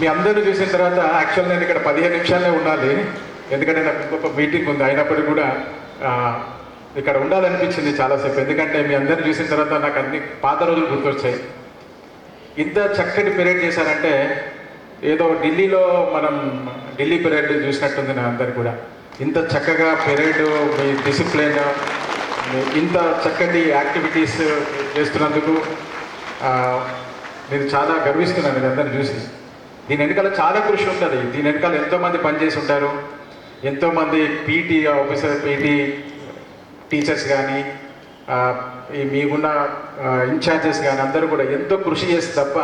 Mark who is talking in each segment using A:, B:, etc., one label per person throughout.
A: మీ అందరూ చూసిన తర్వాత యాక్చువల్ నేను ఇక్కడ పదిహేను నిమిషాలే ఉండాలి. ఎందుకంటే నాకు ఇంకొక మీటింగ్ ఉంది. అయినప్పటికీ కూడా ఇక్కడ ఉండాలనిపించింది చాలాసేపు. ఎందుకంటే మీ అందరిని చూసిన తర్వాత నాకు అన్ని పాత రోజులు గుర్తొచ్చాయి. ఇంత చక్కటి పెరేడ్ చేశారంటే ఏదో ఢిల్లీలో మనం ఢిల్లీ పెరేడ్ చూసినట్టుంది నా అందరు కూడా. ఇంత చక్కగా పెరేడ్ మీ డిసిప్లిన్ ఇంత చక్కటి యాక్టివిటీస్ చేస్తున్నందుకు నేను చాలా గర్విస్తున్నాను ఇది అందరిని చూసి. దీని వెనకాల చాలా కృషి ఉంటుంది. దీని వెనకాల ఎంతోమంది పనిచేసి ఉంటారు. ఎంతోమంది పీటీ ఆఫీసర్ పీటీ టీచర్స్ కానీ ఈ మీకున్న ఇన్ఛార్జెస్ కానీ అందరూ కూడా ఎంతో కృషి చేసి తప్ప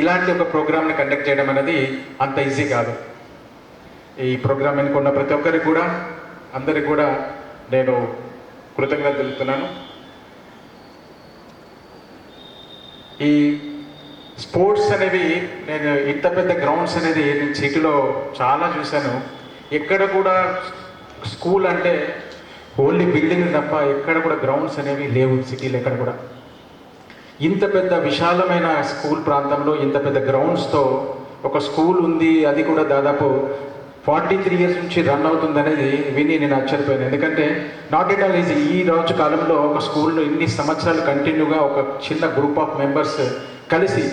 A: ఇలాంటి ఒక ప్రోగ్రామ్ని కండక్ట్ చేయడం అనేది అంత ఈజీ కాదు. ఈ ప్రోగ్రామ్ ఎన్నుకున్న ప్రతి ఒక్కరికి కూడా అందరికి కూడా నేను కృతజ్ఞత తెలుపుతున్నాను. ఈ స్పోర్ట్స్ అనేవి నేను ఇంత పెద్ద గ్రౌండ్స్ అనేది నేను సిటీలో చాలా చూశాను. ఎక్కడ కూడా స్కూల్ అంటే ఓన్లీ బిల్డింగ్ తప్ప ఎక్కడ కూడా గ్రౌండ్స్ అనేవి లేవు సిటీలో ఎక్కడ కూడా. ఇంత పెద్ద విశాలమైన స్కూల్ ప్రాంతంలో ఇంత పెద్ద గ్రౌండ్స్తో ఒక స్కూల్ ఉంది అది కూడా దాదాపు ఫార్టీ త్రీ ఇయర్స్ నుంచి రన్ అవుతుంది అనేది విని నేను ఆశ్చర్యపోయాను. ఎందుకంటే నాట్ ఎట్ ఆల్ ఈజీ ఈ రోజు కాలంలో ఒక స్కూల్లో ఇన్ని సంవత్సరాలు కంటిన్యూగా ఒక చిన్న గ్రూప్ ఆఫ్ మెంబర్స్ కలిసి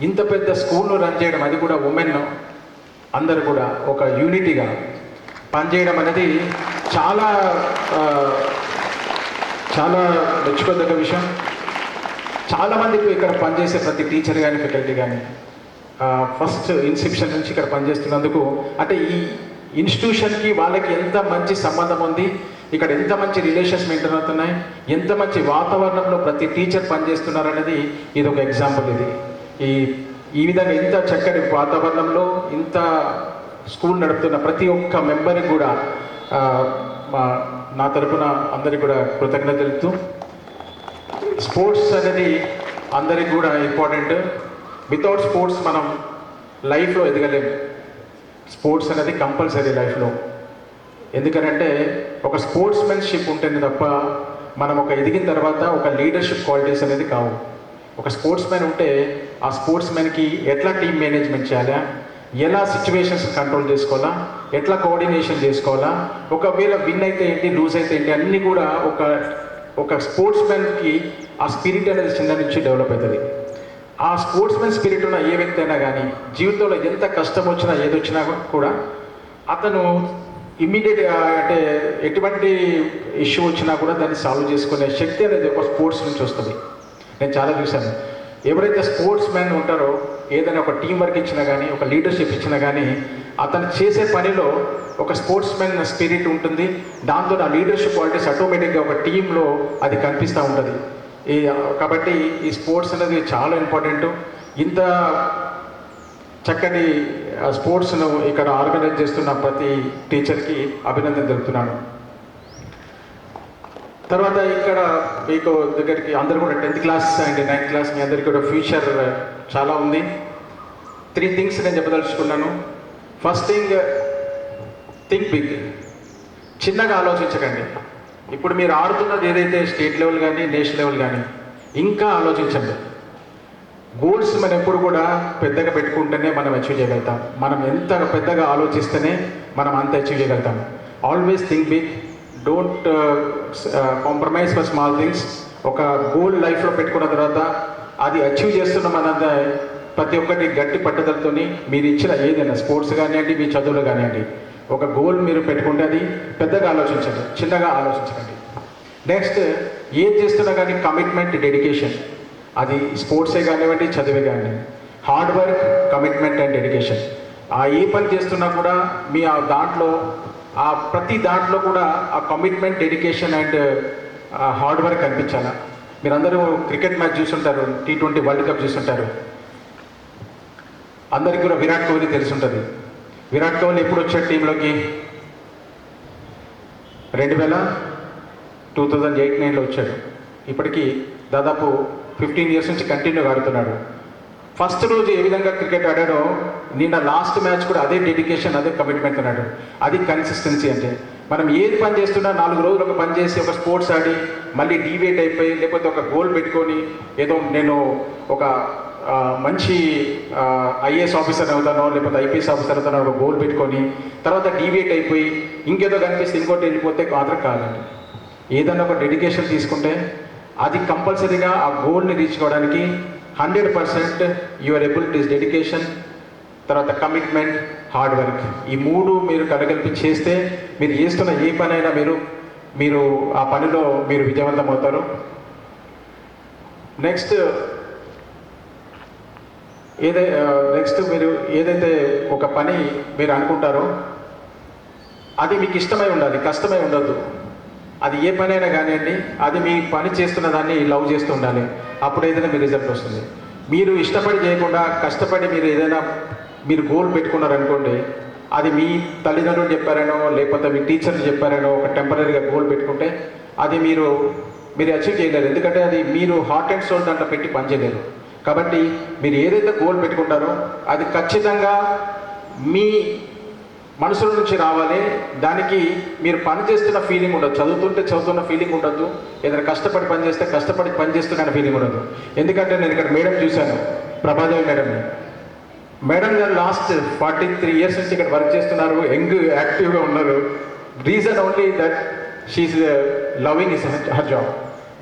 A: ఇంత పెద్ద స్కూల్ను రన్ చేయడం అది కూడా ఉమెన్ అందరు కూడా ఒక యూనిటీగా పనిచేయడం అనేది చాలా చాలా మెచ్చుకోదగ్గ విషయం. చాలామందికి ఇక్కడ పనిచేసే ప్రతి టీచర్ కానీ ఫెకల్టీ కానీ ఫస్ట్ ఇన్స్టిట్యూషన్ నుంచి ఇక్కడ పనిచేస్తున్నందుకు అంటే ఈ ఇన్స్టిట్యూషన్కి వాళ్ళకి ఎంత మంచి సంబంధం ఉంది ఇక్కడ ఎంత మంచి రిలేషన్స్ మెయింటైన్ అవుతున్నాయి? ఎంత మంచి వాతావరణంలో ప్రతి టీచర్ పనిచేస్తున్నారు అనేది ఇది ఒక ఎగ్జాంపుల్ ఇది. ఈ ఈ విధంగా ఇంత చక్కటి వాతావరణంలో ఇంత స్కూల్ నడుపుతున్న ప్రతి ఒక్క మెంబర్కి కూడా మా నా తరపున అందరికి కూడా కృతజ్ఞత తెలుపుతూ స్పోర్ట్స్ అనేది అందరికి కూడా ఇంపార్టెంట్ వితౌట్ స్పోర్ట్స్ మనం లైఫ్లో ఎదగలేము స్పోర్ట్స్ అనేది కంపల్సరీ లైఫ్లో ఎందుకనంటే ఒక స్పోర్ట్స్ మెన్షిప్ ఉంటుంది తప్ప మనం ఒక ఎదిగిన తర్వాత ఒక లీడర్షిప్ క్వాలిటీస్ అనేది కావు. ఒక స్పోర్ట్స్ మ్యాన్ ఉంటే ఆ స్పోర్ట్స్ మ్యాన్కి ఎట్లా టీమ్ మేనేజ్మెంట్ చేయాలా? ఎలా సిచ్యువేషన్స్ కంట్రోల్ చేసుకోవాలా? ఎట్లా కోఆర్డినేషన్ చేసుకోవాలా? ఒకవేళ విన్ అయితే ఏంటి లూజ్ అయితే ఏంటి అన్నీ కూడా ఒక ఒక స్పోర్ట్స్ మ్యాన్కి ఆ స్పిరిట్ అనేది చిన్న నుంచి డెవలప్ అవుతుంది. ఆ స్పోర్ట్స్ మ్యాన్ స్పిరిట్ ఉన్న ఏ వ్యక్తి అయినా కానీ జీవితంలో ఎంత కష్టం వచ్చినా ఏది వచ్చినా కూడా అతను ఇమ్మీడియట్ అంటే ఎటువంటి ఇష్యూ వచ్చినా కూడా దాన్ని సాల్వ్ చేసుకునే శక్తి అనేది ఒక స్పోర్ట్స్ నుంచి వస్తుంది. నేను చాలా చూశాను. ఎవరైతే స్పోర్ట్స్ మ్యాన్ ఉంటారో ఏదైనా ఒక టీం వర్క్ ఇచ్చినా కానీ ఒక లీడర్షిప్ ఇచ్చినా కానీ అతను చేసే పనిలో ఒక స్పోర్ట్స్ మ్యాన్ స్పిరిట్ ఉంటుంది. దాంతో ఆ లీడర్షిప్ క్వాలిటీస్ ఆటోమేటిక్గా ఒక టీంలో అది కనిపిస్తూ ఉంటుంది. ఈ కాబట్టి ఈ స్పోర్ట్స్ అనేది చాలా ఇంపార్టెంట్. ఇంత చక్కటి స్పోర్ట్స్ను ఇక్కడ ఆర్గనైజ్ చేస్తున్న ప్రతి టీచర్కి అభినందన తెలుపుతున్నాను. తర్వాత ఇక్కడ మీకు దగ్గరికి అందరు కూడా tenth class and ninth class మీ అందరికీ కూడా ఫ్యూచర్ చాలా ఉంది. త్రీ థింగ్స్ నేను చెప్పదలుచుకున్నాను. ఫస్ట్ థింగ్ థింక్ బిగ్ చిన్నగా ఆలోచించకండి. ఇప్పుడు మీరు ఆడుతున్నది ఏదైతే స్టేట్ లెవెల్ కానీ నేషనల్ లెవెల్ కానీ ఇంకా ఆలోచించండి. గోల్స్ మనం ఎప్పుడు కూడా పెద్దగా పెట్టుకుంటేనే మనం అచీవ్ చేయగలుగుతాం. మనం ఎంత పెద్దగా ఆలోచిస్తేనే మనం అంత అచీవ్ చేయగలుగుతాం. Always think big don't compromise for small things ఒక గోల్ లైఫ్లో పెట్టుకున్న తర్వాత అది అచీవ్ చేస్తున్న మనంత ప్రతి ఒక్కటి గట్టి పట్టుదలతోని మీరు ఇచ్చిన ఏదైనా స్పోర్ట్స్ కానివ్వండి మీ చదువులు కానివ్వండి ఒక గోల్ మీరు పెట్టుకుంటే అది పెద్దగా ఆలోచించండి చిన్నగా ఆలోచించకండి. నెక్స్ట్ ఏం చేస్తున్నా కానీ కమిట్మెంట్ డెడికేషన్ అది స్పోర్ట్సే కానివ్వండి చదివే కానివ్వండి. Hard work commitment and dedication. ఆ ఏ పని చేస్తున్నా కూడా మీ ఆ దాంట్లో ఆ ప్రతి దాంట్లో కూడా ఆ commitment dedication and hard work కనిపించాలా? మీరందరూ క్రికెట్ మ్యాచ్ చూసుంటారు టీ ట్వంటీ వరల్డ్ కప్ చూసుంటారు. అందరికీ కూడా విరాట్ కోహ్లీ తెలిసి ఉంటుంది విరాట్ కోహ్లీ ఎప్పుడు వచ్చాడు టీంలోకి? రెండు వేల టూ థౌజండ్ ఎయిట్ నైన్లో వచ్చాడు. ఇప్పటికీ దాదాపు ఫిఫ్టీన్ ఇయర్స్ నుంచి కంటిన్యూగా ఆడుతున్నాడు. ఫస్ట్ రోజు ఏ విధంగా క్రికెట్ ఆడాడో నిన్న లాస్ట్ మ్యాచ్ కూడా అదే డెడికేషన్ అదే కమిట్మెంట్ అన్నాడు అది కన్సిస్టెన్సీ అంటే. మనం ఏది పని చేస్తున్నా నాలుగు రోజులు ఒక పని చేసి ఒక స్పోర్ట్స్ ఆడి మళ్ళీ డీవేట్ అయిపోయి లేకపోతే ఒక గోల్ పెట్టుకొని ఏదో నేను ఒక మంచి ఐఏఎస్ ఆఫీసర్ అవుతానో లేకపోతే ఐపీఎస్ ఆఫీసర్ అవుతానో ఒక గోల్ పెట్టుకొని తర్వాత డీవేట్ అయిపోయి ఇంకేదో కనిపిస్తే ఇంకోటి వెళ్ళిపోతే మాత్రం కాదండి. ఏదన్నా ఒక డెడికేషన్ తీసుకుంటే అది కంపల్సరీగా ఆ గోల్ని రీచ్ కావడానికి hundred percent your abilities dedication తర్వాత కమిట్మెంట్ హార్డ్ వర్క్. ఈ మూడు మీరు కలగలిపి చేస్తే మీరు చేస్తున్న ఏ పనైనా మీరు మీరు ఆ పనిలో మీరు విజయవంతం అవుతారు నెక్స్ట్ ఏదై నెక్స్ట్ మీరు ఏదైతే ఒక పని మీరు అనుకుంటారో అది మీకు ఇష్టమై ఉండాలి కష్టమై ఉండదు అది ఏ పనైనా కానివ్వండి అది మీ పని చేస్తున్న దాన్ని లవ్ చేస్తూ ఉండాలి. అప్పుడు ఏదైనా మీ రిజల్ట్ వస్తుంది. మీరు ఇష్టపడి చేయకుండా కష్టపడి మీరు ఏదైనా మీరు గోల్ పెట్టుకున్నారనుకోండి అది మీ తల్లిదండ్రులు చెప్పారనో లేకపోతే మీ టీచర్లు చెప్పారనో ఒక టెంపరీగా గోల్ పెట్టుకుంటే అది మీరు మీరు అచీవ్ చేయలేరు. ఎందుకంటే అది మీరు హార్ట్ అండ్ సోల్ దాంట్లో పెట్టి పనిచేయలేరు కాబట్టి మీరు ఏదైతే గోల్ పెట్టుకుంటారో అది ఖచ్చితంగా మీ మనసుల నుంచి రావాలి. దానికి మీరు పని చేస్తున్న ఫీలింగ్ ఉండదు. చదువుతుంటే చదువుతున్న ఫీలింగ్ ఉండదు. ఏదైనా కష్టపడి పని చేస్తే కష్టపడి పని చేస్తున్న ఫీలింగ్ ఉండదు. ఎందుకంటే నేను ఇక్కడ మేడం చూశాను. ప్రభాదేవి మేడంని. మేడం గారు లాస్ట్ ఫార్టీ త్రీ ఇయర్స్ నుంచి ఇక్కడ వర్క్ చేస్తున్నారు. యంగ్ యాక్టివ్గా ఉన్నారు. Reason only that she is loving is her job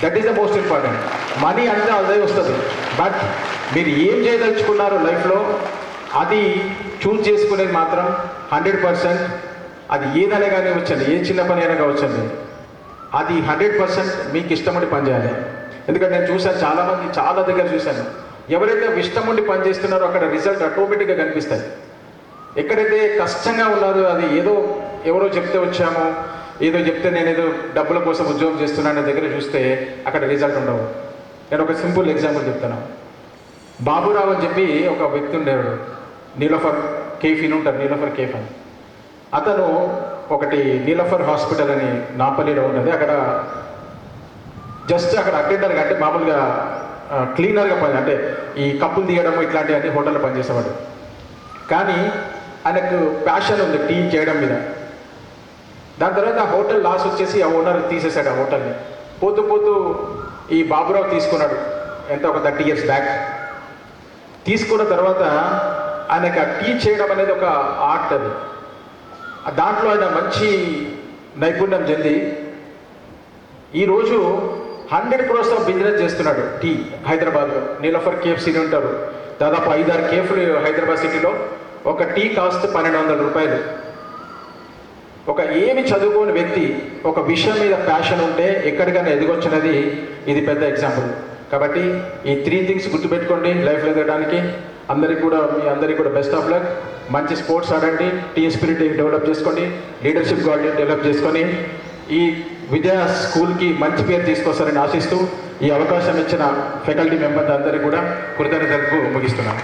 A: that is the most important money అంటే అదే వస్తుంది. బట్ మీరు ఏం చేయదలుచుకున్నారు లైఫ్లో అది చూజ్ చేసుకునేది మాత్రం హండ్రెడ్ పర్సెంట్ అది ఏదైనా కానీ వచ్చండి ఏ చిన్న పని అయినా కావచ్చండి. అది హండ్రెడ్ పర్సెంట్ మీకు ఇష్టముండి పని చేయాలి ఎందుకంటే నేను చూశాను చాలామంది చాలా దగ్గర చూశాను. ఎవరైతే ఇష్టం ఉండి పని చేస్తున్నారో అక్కడ రిజల్ట్ ఆటోమేటిక్గా కనిపిస్తాయి. ఎక్కడైతే కష్టంగా ఉన్నారో అది ఏదో ఎవరో చెప్తే వచ్చామో ఏదో చెప్తే నేను ఏదో డబ్బుల కోసం ఉద్యోగం చేస్తున్నాను దగ్గర చూస్తే అక్కడ రిజల్ట్ ఉండవు. నేను ఒక సింపుల్ ఎగ్జాంపుల్ చెప్తాను. బాబురావు అని చెప్పి ఒక వ్యక్తి ఉండేవాడు. నీలోఫర్ కేఫ్ ఉంటారు నీలోఫర్ కేఫ్ అని అతను ఒకటి నీలఫర్ హాస్పిటల్ అని నాపల్లిలో ఉన్నది. అక్కడ జస్ట్ అక్కడ అటెండర్గా అంటే మామూలుగా క్లీనర్గా పని అంటే ఈ కప్పులు తీయడం ఇట్లాంటివన్నీ హోటల్లో పనిచేసేవాడు. కానీ ఆయనకు ప్యాషన్ ఉంది టీ చేయడం మీద. దాని తర్వాత ఆ హోటల్ లాస్ వచ్చేసి ఆ ఓనర్ తీసేశాడు ఆ హోటల్ని. పోతూ పోతూ ఈ బాబురావు తీసుకున్నాడు ఎంత ఒక థర్టీ ఇయర్స్ బ్యాక్. తీసుకున్న తర్వాత ఆయనకు టీచ్ టీ చేయడం అనేది ఒక ఆర్ట్ అది. దాంట్లో ఆయన మంచి నైపుణ్యం చెంది ఈరోజు హండ్రెడ్ క్రోర్స్ ఆఫ్ బిజినెస్ చేస్తున్నాడు టీ హైదరాబాద్లో. నీలఫర్ కేఫ్సీని ఉంటారు దాదాపు ఐదారు కేఫ్లు హైదరాబాద్ సిటీలో. ఒక టీ కాస్ట్ పన్నెండు వందల రూపాయలు. ఒక ఏమి చదువుకోని వ్యక్తి ఒక విషయం మీద ప్యాషన్ ఉంటే ఎక్కడికైనా ఎదిగొచ్చినది ఇది పెద్ద ఎగ్జాంపుల్ కాబట్టి ఈ త్రీ థింగ్స్ గుర్తుపెట్టుకోండి లైఫ్లో ఎదగడానికి. అందరికీ కూడా మీ అందరికీ కూడా బెస్ట్ ఆఫ్ లక్ మంచి స్పోర్ట్స్ ఆడండి టీమ్ స్పిరిట్ డెవలప్ చేసుకోండి లీడర్షిప్ క్వాలిటీ డెవలప్ చేసుకొని ఈ విద్యా స్కూల్కి మంచి పేరు తీసుకొస్తారని ఆశిస్తూ ఈ అవకాశం ఇచ్చిన ఫ్యాకల్టీ మెంబర్స్ అందరికీ కూడా కృతజ్ఞతలు ముగిస్తున్నాను.